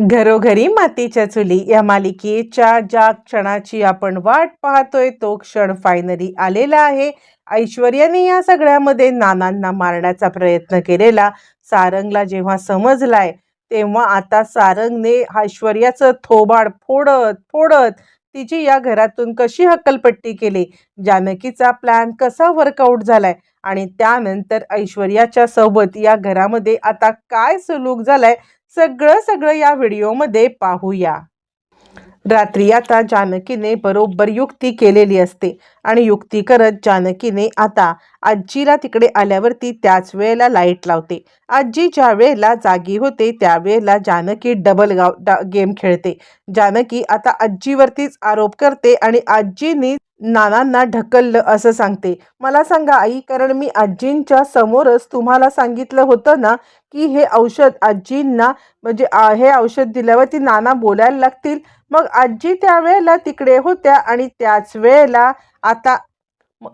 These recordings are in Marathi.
घरोघरी मातीच्या चुली या मालिकेच्या ज्या क्षणाची आपण वाट पाहतोय तो क्षण फायनली आलेला आहे. ऐश्वर्याने या सगळ्यामध्ये नानांना मारण्याचा प्रयत्न केलेला. सारंगला जेव्हा समजलाय तेव्हा आता सारंगने ऐश्वर्याचं थोबाड फोडत फोडत तिची या घरातून कशी हक्कलपट्टी केली? जानकीचा प्लॅन कसा वर्कआउट झालाय? आणि त्यानंतर ऐश्वर्याच्या सोबत या घरामध्ये आता काय सुलूक झालाय? सगळं सगळं या व्हिडिओमध्ये पाहूया. रात्री आता जानकीने बरोबर युक्ती केलेली असते आणि युक्ती करत जानकीने आता आजीला तिकडे आल्यावरती त्याच वेळेला लाइट लावते. आजी ज्या वेळेला जागी होते त्यावेळेला जानकी डबल गाव डा गेम खेळते. जानकी आता आजीवरतीच आरोप करते आणि आजीनी नानांना ढकललं असं सांगते. मला सांगा आई कारण मी आजींच्या समोरच तुम्हाला सांगितलं होतं ना की हे औषध आजींना म्हणजे हे औषध दिल्यावरती नाना बोलायला लागतील. मग आजी त्यावेळेला तिकडे होत्या आणि त्याच वेळेला आता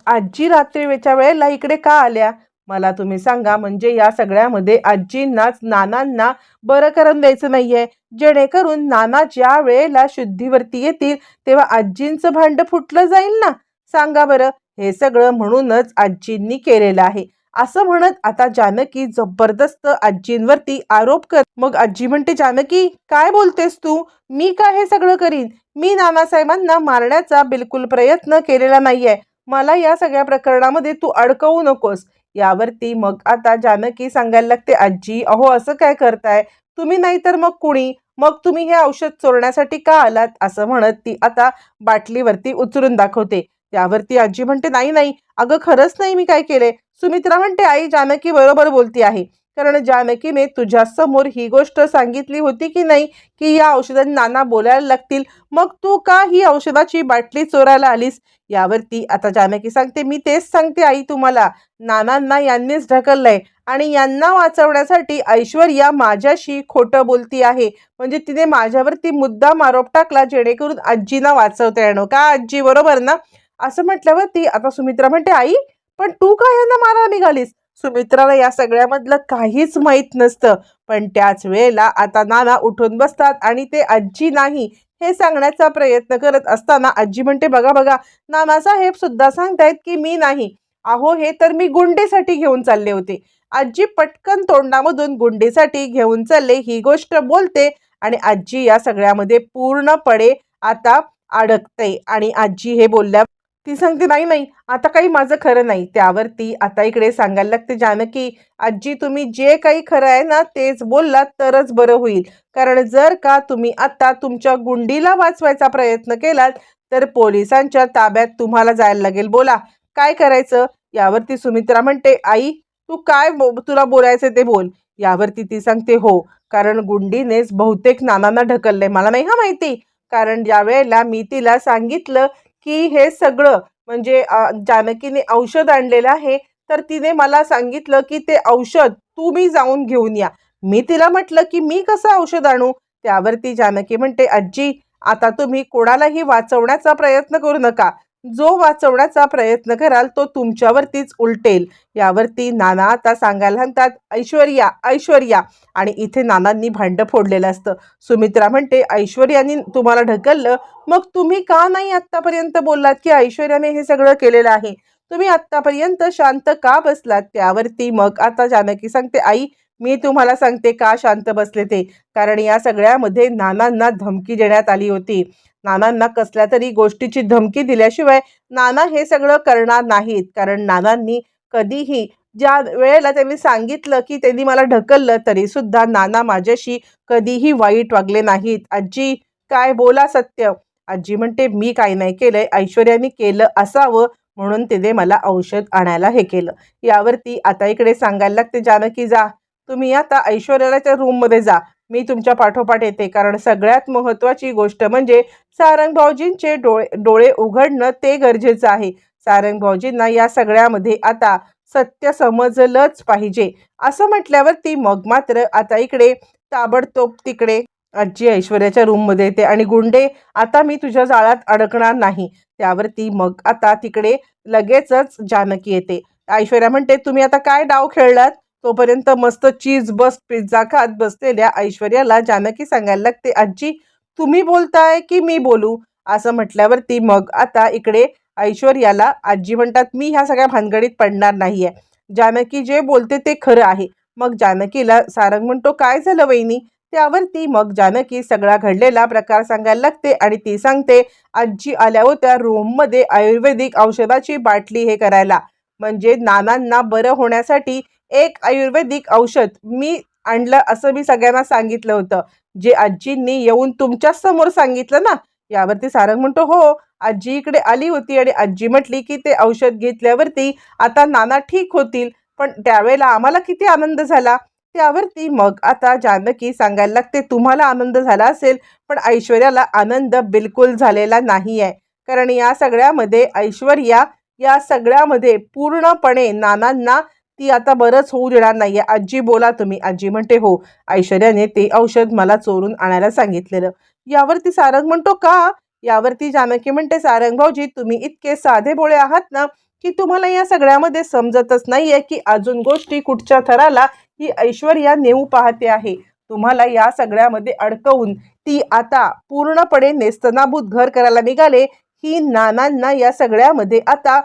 आजी आजी रात्रीच्या वेळेला इकडे का आल्या? मला तुम्ही सांगा म्हणजे या सगळ्यामध्ये आजींनाच नानांना बरं करून द्यायचं नाहीये. जेणेकरून नाना ज्या वेळेला शुद्धीवरती येतील तेव्हा आजींचं भांड फुटलं जाईल ना? सांगा बरं. हे सगळं म्हणूनच आजींनी केलेलं आहे. असं म्हणत आता जानकी जबरदस्त आजींवरती आरोप कर मग आजी म्हणते जानकी काय बोलतेस तू? मी का हे सगळं करीन? मी नानासाहेबांना मारण्याचा बिलकुल प्रयत्न केलेला नाहीये. मला या सगळ्या प्रकरणामध्ये तू अडकवू नकोस. यावरती मग आता जानकी सांगायला लागते आजी अहो असं काय करताय? तुम्ही नाही तर मग कुणी? मग तुम्ही हे औषध चोरण्यासाठी का आलात? असं म्हणत ती आता बाटलीवरती उचलून दाखवते. त्यावरती आजी म्हणते नाही नाही अगं खरंच नाही मी काय केले. सुमित्रा म्हणते आई जानकी बरोबर बोलती आहे. कारण जानकीने तुझ्यासमोर ही गोष्ट सांगितली होती की नाही की या औषधांनी नाना बोलायला लागतील मग तू का ही औषधाची बाटली चोरायला आलीस? यावरती आता जानकी सांगते मी तेच सांगते आई तुम्हाला. नानांना यांनीच ढकललंय आणि यांना वाचवण्यासाठी ऐश्वर्या माझ्याशी खोटं बोलती आहे. म्हणजे तिने माझ्यावरती मुद्दाम आरोप टाकला जेणेकरून आजीना वाचवता येणं. का आजी? बरोबर ना? असं म्हटल्यावरती आता सुमित्रा म्हणते आई पण तू का यांना मारा निघालीस? सुमित्राला या सगळ्यामधलं काहीच माहीत नसतं. पण त्याच वेळेला आता नाना उठून बसतात आणि ते आजी नाही हे सांगण्याचा प्रयत्न करत असताना आजी म्हणते बघा बघा नानासाहेब सुद्धा सांगतायत की मी नाही. अहो हे तर मी गुंडेसाठी घेऊन चालले होते. आजी पटकन तोंडामधून गुंडेसाठी घेऊन चालले ही गोष्ट बोलते आणि आजी या सगळ्यामध्ये पूर्णपणे आता अडकते आणि आजी हे बोलल्या ती सांगते नाही नाही आता काही माझं खरं नाही. त्यावरती आता इकडे सांगायला लागते जानकी आजी तुम्ही जे काही खरं आहे ना तेच बोललात तरच बरं होईल. कारण जर का तुम्ही आता तुमच्या गुंडीला वाचवायचा प्रयत्न केलात तर पोलिसांच्या ताब्यात तुम्हाला जायला लागेल. बोला काय करायचं? यावरती सुमित्रा म्हणते आई तू काय बो तुला बोलायचं ते बोल. यावरती ती सांगते हो कारण गुंडीनेच बहुतेक नानांना ढकललंय. मला नाही हा माहिती. कारण ज्या वेळेला मी तिला सांगितलं की हे सगळं म्हणजे जानकीने औषध आणलेलं आहे तर तिने मला सांगितलं की ते औषध तुम्ही जाऊन घेऊन या. मी तिला म्हटलं की मी कसं औषध आणू? त्यावरती जानकी म्हणते आजी आता तुम्ही कोणालाही वाचवण्याचा प्रयत्न करू नका. जो वाचवण्याचा प्रयत्न कराल तो तुमच्यावरतीच उलटेल. यावरती नाना आता सांगायला सांगतात ऐश्वर्या ऐश्वर्या. आणि इथे नानांनी भांडं फोडलेलं असतं. सुमित्रा म्हणते ऐश्वर्याने तुम्हाला ढकललं? मग तुम्ही का नाही आत्तापर्यंत बोललात की ऐश्वर्याने हे सगळं केलेलं आहे? तुम्ही आत्तापर्यंत शांत का बसलात? त्यावरती मग आता जानकी सांगते आई मी तुम्हाला सांगते का शांत बसले ते? कारण या सगळ्यामध्ये नानांना धमकी देण्यात आली होती. नानांना कसल्या तरी गोष्टीची धमकी दिल्याशिवाय नाना हे सगळं करणार नाहीत. कारण नानांनी कधीही ज्या वेळेला त्यांनी सांगितलं की त्यांनी मला ढकललं तरी सुद्धा नाना माझ्याशी कधीही वाईट वागले नाहीत. आजी काय बोला सत्य. आजी म्हणते मी काय नाही केलंय ऐश्वर्याने केलं असावं म्हणून तिने मला औषध आणायला हे केलं. यावरती आता इकडे सांगायला लागते जानकी जा. तुम्ही आता ऐश्वर्याला त्या रूममध्ये जा. मी तुमच्या पाठोपाठ येते. कारण सगळ्यात महत्त्वाची गोष्ट म्हणजे सारंग भाऊजींचे डोळे डोळे उघडणं ते गरजेचं आहे. सारंग भाऊजींना या सगळ्यामध्ये आता सत्य समजलंच पाहिजे. असं म्हटल्यावरती मग मात्र आता इकडे ताबडतोब तिकडे आजी ऐश्वर्याच्या रूममध्ये येते आणि गुंडे आता मी तुझ्या जाळ्यात अडकणार नाही. त्यावरती मग आता तिकडे लगेचच जानकी येते. ऐश्वर्या म्हणते तुम्ही आता काय डाव खेळलात? तोपर्यंत मस्त चीज बस पिझ्झा खात बसलेल्या ऐश्वर्याला जानकी सांगायला लागते आजी तुम्ही बोलताय की मी बोलू? असं म्हटल्यावरती मग आता इकडे ऐश्वर्याला आजी म्हणतात मी ह्या सगळ्या भानगडीत पडणार नाहीये. जानकी जे बोलते ते खरं आहे. मग जानकीला सारंग म्हणतो काय झालं वहिनी? त्यावरती मग जानकी सगळा घडलेला प्रकार सांगायला लागते आणि ती सांगते आजी आल्या होत्या रूममध्ये आयुर्वेदिक औषधाची बाटली हे करायला. म्हणजे नानांना बरं होण्यासाठी एक आयुर्वेदिक औषध. मी आणलं असं मी सगळ्यांना सांगितलं होतं. जे आजींनी येऊन तुमच्याच समोर सांगितलं ना यावरती सारंग म्हणतो हो आजी इकडे आली होती आणि आजी म्हटली की ते औषध घेतल्यावरती आता नाना ठीक होतील. पण त्यावेळेला आम्हाला किती आनंद झाला. त्यावरती मग आता जानकी सांगायला लागते तुम्हाला आनंद झाला असेल पण ऐश्वर्याला आनंद बिलकुल झालेला नाही आहे कारण या सगळ्यामध्ये ऐश्वर्या या सगळ्यामध्ये पूर्णपणे नानांना ती आता बरंच होऊ देणार नाहीये. आजी बोला तुम्ही. आजी म्हणते हो ऐश्वर्याने ते औषध मला चोरून आणायला सांगितलेलं. यावरती सारंग म्हणतो का? यावरती जानकी म्हणते सारंग भाऊजी तुम्ही इतके साधे बोळे आहात ना की तुम्हाला या सगळ्यामध्ये समजतच नाहीये की अजून गोष्टी कुठच्या थराला ही ऐश्वर्या नेऊ पाहते आहे. तुम्हाला या सगळ्यामध्ये अडकवून ती आता पूर्णपणे नेस्तनाभूत घर करायला निघाले. ही नानांना या सगळ्यामध्ये आता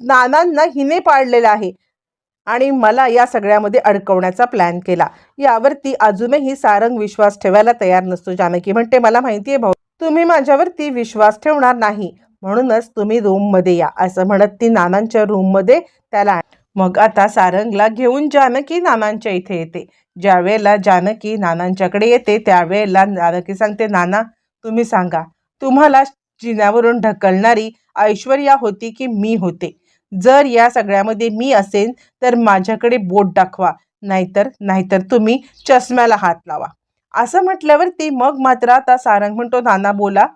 नानांना हिने पाडलेलं आहे. आणि मला या सगळ्यामध्ये अडकवण्याचा प्लॅन केला. यावरती अजूनही सारंग विश्वास ठेवायला तयार नसतो. जानकी म्हणते मला माहिती आहे भाऊ तुम्ही माझ्यावरती विश्वास ठेवणार नाही. म्हणूनच तुम्ही रूममध्ये या असं म्हणत ती नानांच्या रूममध्ये त्याला मग आता सारंगला घेऊन जानकी नानांच्या इथे येते. ज्यावेळेला जानकी नानांच्याकडे येते त्यावेळेला जानकी सांगते नाना तुम्ही सांगा तुम्हाला जिन्यावरून ढकलणारी ऐश्वर्या होती की मी होते? जर या सगळ्यामध्ये मी असेन तर माझ्याकडे बोट दाखवा. नाहीतर नाहीतर तुम्ही चष्म्याला हात लावा. असं म्हटल्यावरती मग मात्र आता सारंग म्हणतो नाना बोला.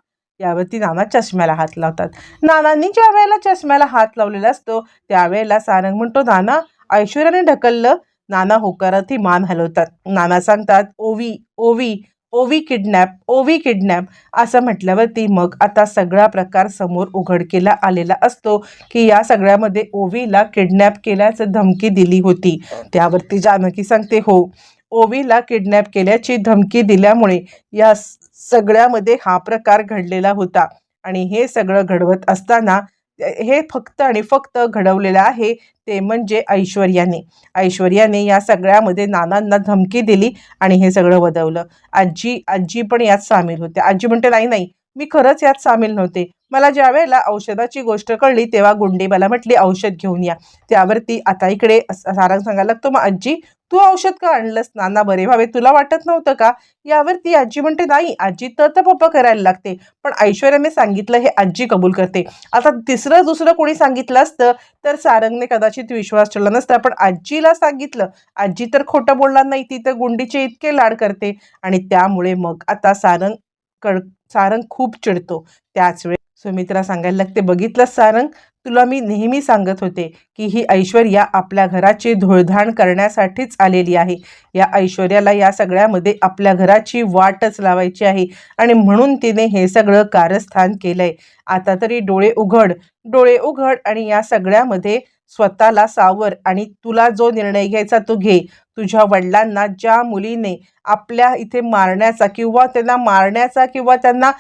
यावरती नाना चष्म्याला हात लावतात. नानांनी ज्या वेळेला चष्म्याला हात लावलेला असतो त्यावेळेला सारंग म्हणतो नाना ऐश्वर्याने ढकललं. नाना होकारार्थी मान हलवतात. नाना सांगतात ओवी ओवी ओवी किडनॅप ओवी किडनॅप असं म्हटल्यावरती मग आता सगळा प्रकार समोर उघडकीला आलेला असतो की या सगळ्यामध्ये ओवीला किडनॅप केल्याचं धमकी दिली होती. त्यावरती जानकी सांगते हो ओवीला किडनॅप केल्याची धमकी दिल्यामुळे या स- सगळ्यामध्ये हा प्रकार घडलेला होता आणि हे सगळं घडवत असताना हे फक्त आणि फक्त घडवलेलं आहे ते म्हणजे ऐश्वर्याने. ऐश्वर्याने या सगळ्यामध्ये नानांना धमकी दिली आणि हे सगळं वदवलं. आजी आजी पण यात सामील होते. आजी म्हणते नाही नाही मी खरंच यात सामील नव्हते. मला ज्या वेळेला औषधाची गोष्ट कळली तेव्हा गुंडी मला म्हटली औषध घेऊन या. त्यावरती आता इकडे सारंग सांगायला लागतो मग आजी तू औषध का आणलंस? नाना बरे व्हावे तुला वाटत नव्हतं का? यावरती आजी म्हणते नाही आजी तर तर पप्पा करायला लागते पण ऐश्वर्याने सांगितलं हे आजी कबूल करते. आता तिसरं दुसरं कोणी सांगितलं असतं तर सारंगने कदाचित विश्वास ठेवला नसता पण आजीला सांगितलं आजी तर खोटं बोलणार नाही ती तर गुंडीचे इतके लाड करते. आणि त्यामुळे मग आता सारंग कड सारंग खूप चिडतो. त्याच वेळी सुमित्रा सांगायला लागते बघितलं सारंग? तुला मी नेहमी सांगत होते की ही ऐश्वर्या आपल्या घराची धुळधाण करण्यासाठीच आलेली आहे. या ऐश्वर्याला या सगळ्यामध्ये आपल्या घराची वाटच लावायची आहे आणि म्हणून तिने हे सगळं कारस्थान केलंय. आता तरी डोळे उघड डोळे उघड आणि या सगळ्यामध्ये स्वतःला सावर आणि तुला जो निर्णय घ्यायचा तो घे. तुझ्या वडिलांना ज्या मुलीने आपल्या इथे मारण्याचा किंवा त्यांना मारण्याचा किंवा त्यांना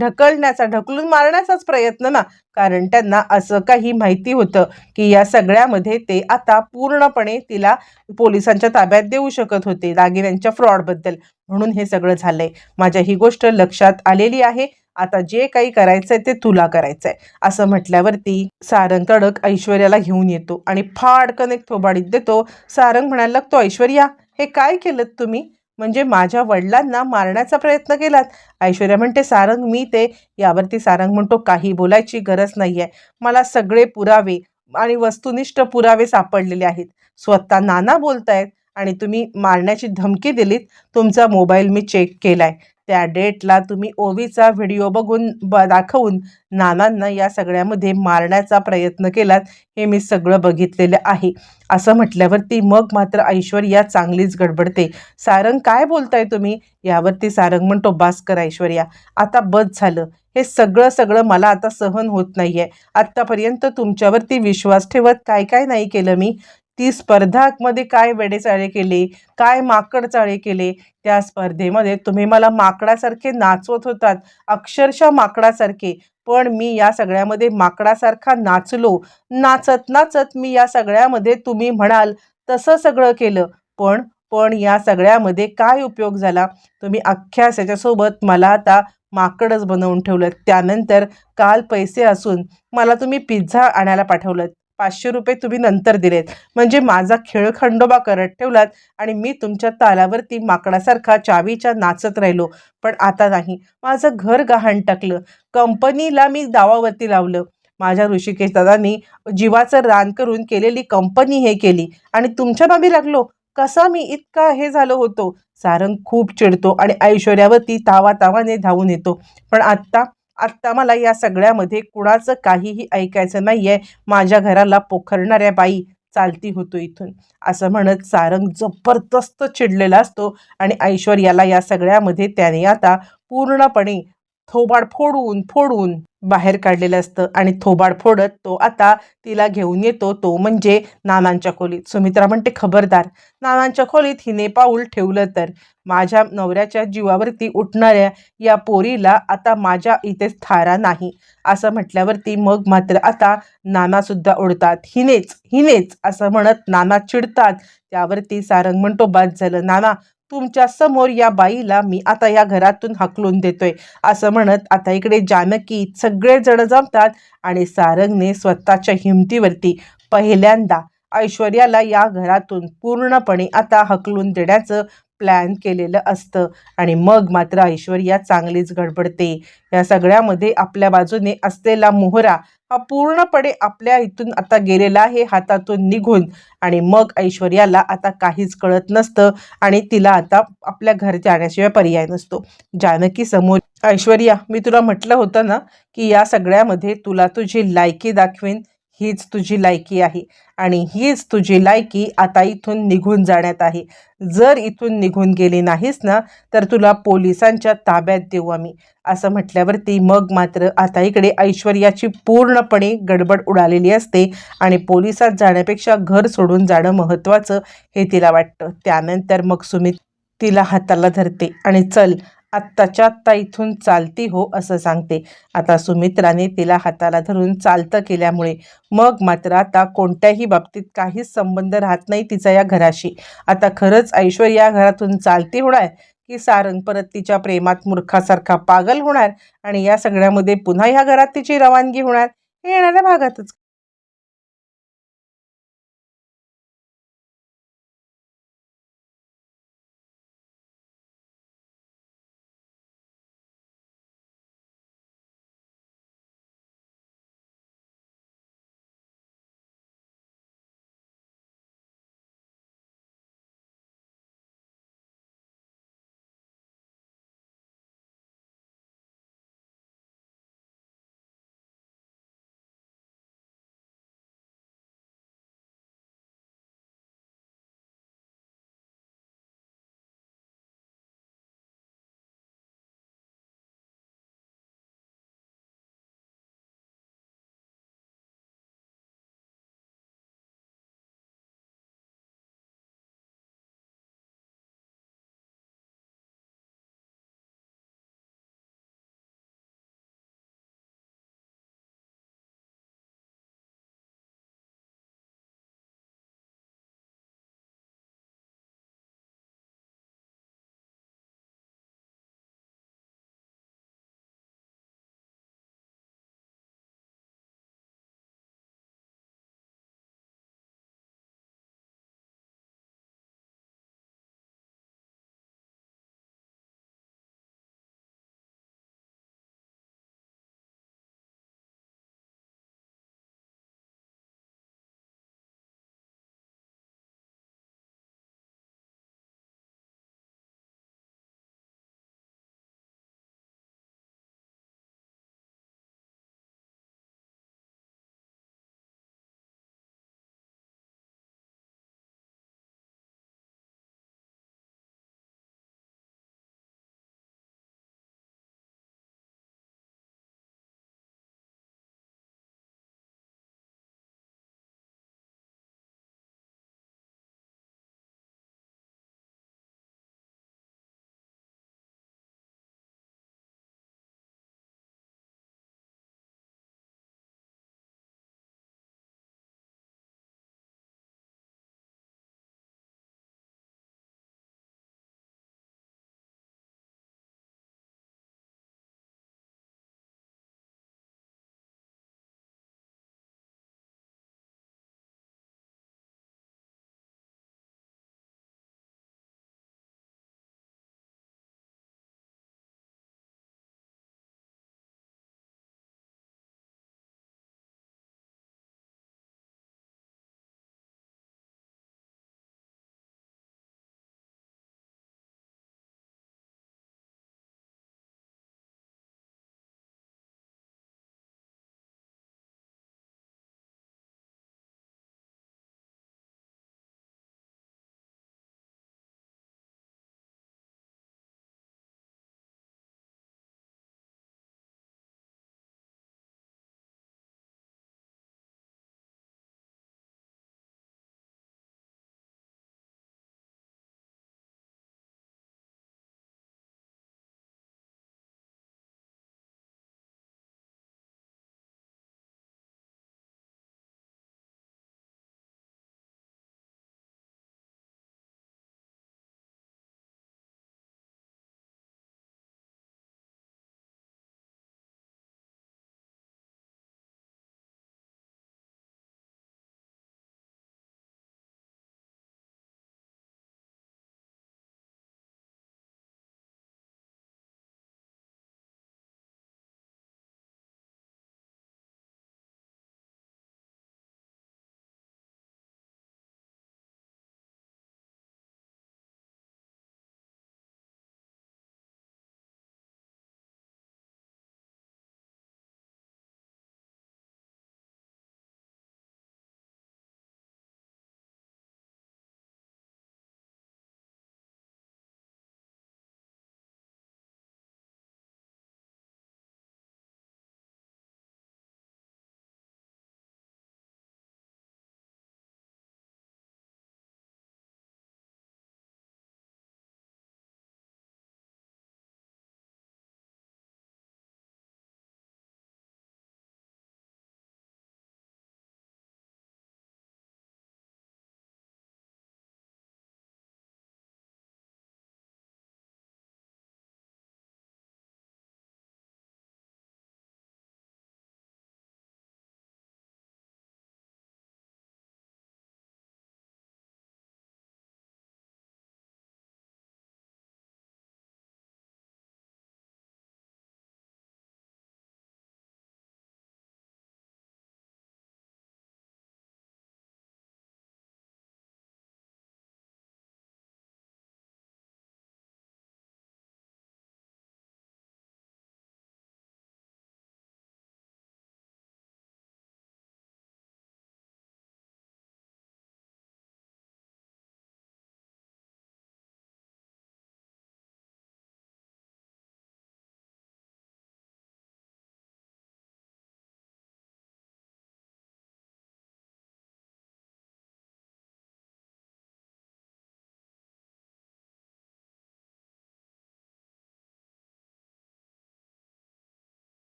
ढकलण्याचा ढकलून मारण्याचाच प्रयत्न ना कारण त्यांना असं काही माहिती होतं की या सगळ्यामध्ये ते आता पूर्णपणे तिला पोलिसांच्या ताब्यात देऊ शकत होते दागिन्यांच्या फ्रॉडबद्दल. म्हणून हे सगळं झालंय. माझ्या ही गोष्ट लक्षात आलेली आहे. आता जे काही करायचंय ते तुला करायचंय. असं म्हटल्यावरती सारंग तडक ऐश्वर्याला घेऊन येतो आणि फाडकन एक थोबाडीत देतो सारंग म्हणायला लागतो ऐश्वर्या हे काय केलं तुम्ही? म्हणजे माझ्या वडिलांना मारण्याचा प्रयत्न केलात? ऐश्वर्या म्हणते सारंग मी ते यावरती सारंग म्हणतो काही बोलायची गरज नाही आहे मला सगळे पुरावे आणि वस्तुनिष्ठ पुरावे सापडलेले आहेत. स्वतः नाना बोलतायत आणि तुम्ही मारण्याची धमकी दिलीत. तुमचा मोबाईल मी चेक केलाय. त्या डेटला तुम्ही ओवीचा व्हिडिओ बघून ब दाखवून नानांना या सगळ्यामध्ये मारण्याचा प्रयत्न केलात हे मी सगळं बघितलेलं आहे. असं म्हटल्यावरती मग मात्र ऐश्वर्या चांगलीच गडबडते. सारंग काय बोलताय तुम्ही? यावरती सारंग म्हणतो बास्कर ऐश्वर्या आता बस झालं. हे सगळं सगळं मला आता सहन होत नाही आहे आत्तापर्यंत तुमच्यावरती विश्वास ठेवत काय काय नाही केलं मी. ती स्पर्धामध्ये काय वेडेचाळे केले काय माकड चाळे केले त्या स्पर्धेमध्ये तुम्ही मला माकडासारखे नाचवत होतात अक्षरशः माकडासारखे. पण मी या सगळ्यामध्ये माकडासारखा नाचलो. नाचत नाचत मी या सगळ्यामध्ये तुम्ही म्हणाल तसं सगळं केलं. पण पण या सगळ्यामध्ये काय उपयोग झाला? तुम्ही अख्ख्या याच्यासोबत मला आता माकडच बनवून ठेवलं त्यानंतर काल पैसे असून मला तुम्ही पिझ्झा आणायला पाठवलं पाचशे रुपये तुम्ही नंतर दिलेत. म्हणजे माझा खेळ खंडोबा करत ठेवलात आणि मी तुमच्या तालावरती माकडासारखा चावीच्या नाचत राहिलो. पण आता नाही. माझं घर गहाण टाकलं. कंपनीला मी दावावरती लावलं. माझ्या ऋषिकेश दादांनी जीवाचं रान करून केलेली कंपनी हे केली. आणि तुमच्या नावी लागलो. कसा मी इतका हे झालो होतो. सारंग खूप चिडतो आणि ऐश्वर्यावरती तावा तावाने धावून येतो. पण आत्ता आत्ता मला या सगळ्यामध्ये कुणाचं काहीही ऐकायचं नाही आहे माझ्या घराला पोखरणाऱ्या बाई चालती होतो इथून. असं म्हणत सारंग जबरदस्त चिडलेला असतो आणि ऐश्वर्याला या सगळ्यामध्ये त्याने आता पूर्णपणे थोबाड फोडून फोडून बाहेर काढलेलं असतं. आणि थोबाड फोडत तो आता तिला घेऊन येतो. तो म्हणजे नानांच्या खोलीत. सुमित्रा म्हणते खबरदार. नानांच्या खोलीत हिने पाऊल ठेवलं तर माझ्या नवऱ्याच्या जीवावरती उठणाऱ्या या पोरीला आता माझ्या इथे थारा नाही. असं म्हटल्यावरती मग मात्र आता नानासुद्धा ओढतात. हिनेच हिनेच असं म्हणत नाना चिडतात. त्यावरती सारंग म्हणतो बाद झालं. नाना तुमच्यासमोर या बाईला मी आता या घरातून हकलून देतोय. असं म्हणत आता इकडे जानकी सगळे जण जमतात आणि सारंगने स्वतःच्या हिमतीवरती पहिल्यांदा ऐश्वर्याला या घरातून पूर्णपणे आता हकलून देण्याचं प्लॅन केलेलं असतं. आणि मग मात्र ऐश्वर्या चांगलीच गडबडते. या सगळ्यामध्ये आपल्या बाजूने असलेला मोहरा हा पूर्णपणे आपल्या इथून आता गेलेला आहे हातातून निघून. आणि मग ऐश्वर्याला आता काहीच कळत नसतं आणि तिला आता आपल्या घर जाण्याशिवाय पर्याय नसतो. जानकी समोर ऐश्वर्या मी तुला म्हटलं होतं ना की या सगळ्यामध्ये तुला तुझी लायकी दाखवेन. हीच तुझी लायकी आहे. आणि हीच तुझी लायकी आता इथून निघून जाण्यात आहे. जर इथून निघून गेली नाहीस ना तर तुला पोलिसांच्या ताब्यात देऊ आम्ही. असं म्हटल्यावरती मग मात्र आता इकडे ऐश्वर्याची पूर्णपणे गडबड उडालेली असते आणि पोलिसात जाण्यापेक्षा घर सोडून जाणं महत्त्वाचं हे तिला वाटतं. त्यानंतर मग सुमित तिला हाताला धरते आणि चल आत्ताच्या आत्ता इथून चालती हो असं सांगते. आता सुमित्राने तिला हाताला धरून चालतं केल्यामुळे मग मात्र आता कोणत्याही बाबतीत काहीच संबंध राहत नाही तिचा या घराशी. आता खरंच ऐश्वर्या या घरातून चालती होणार की सारंग परत तिच्या प्रेमात मूर्खासारखा पागल होणार आणि या सगळ्यामध्ये पुन्हा ह्या घरात तिची रवानगी होणार? हे येणाऱ्या भागातच.